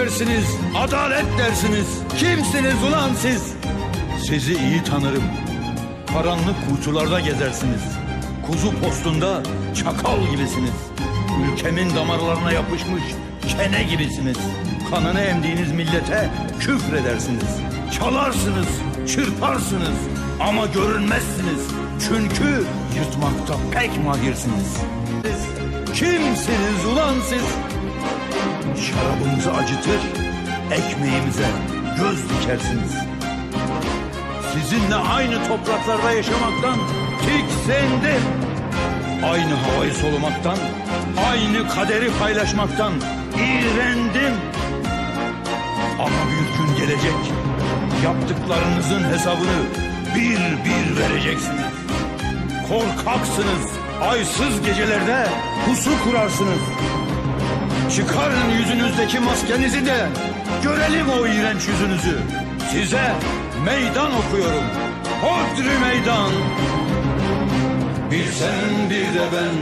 dersiniz, adalet dersiniz. Kimsiniz ulan siz? Sizi iyi tanırım. Karanlık kuytularda gezersiniz. Kuzu postunda çakal gibisiniz. Ülkemin damarlarına yapışmış kene gibisiniz. Kanını emdiğiniz millete küfredersiniz. Çalarsınız, çırparsınız ama görünmezsiniz. Çünkü yırtmakta pek mahirsiniz. Siz kimsiniz ulan siz? Şarabımızı acıtır, ekmeğimize göz dikersiniz. Sizinle aynı topraklarda yaşamaktan tiksindim. Aynı havayı solumaktan, aynı kaderi paylaşmaktan iğrendim. Ama bir gün gelecek, yaptıklarınızın hesabını bir bir vereceksiniz. Korkaksınız, aysız gecelerde pusu kurarsınız. Çıkarın yüzünüzdeki maskenizi de görelim o iğrenç yüzünüzü. Size meydan okuyorum. Hodri meydan. Bir sen bir de ben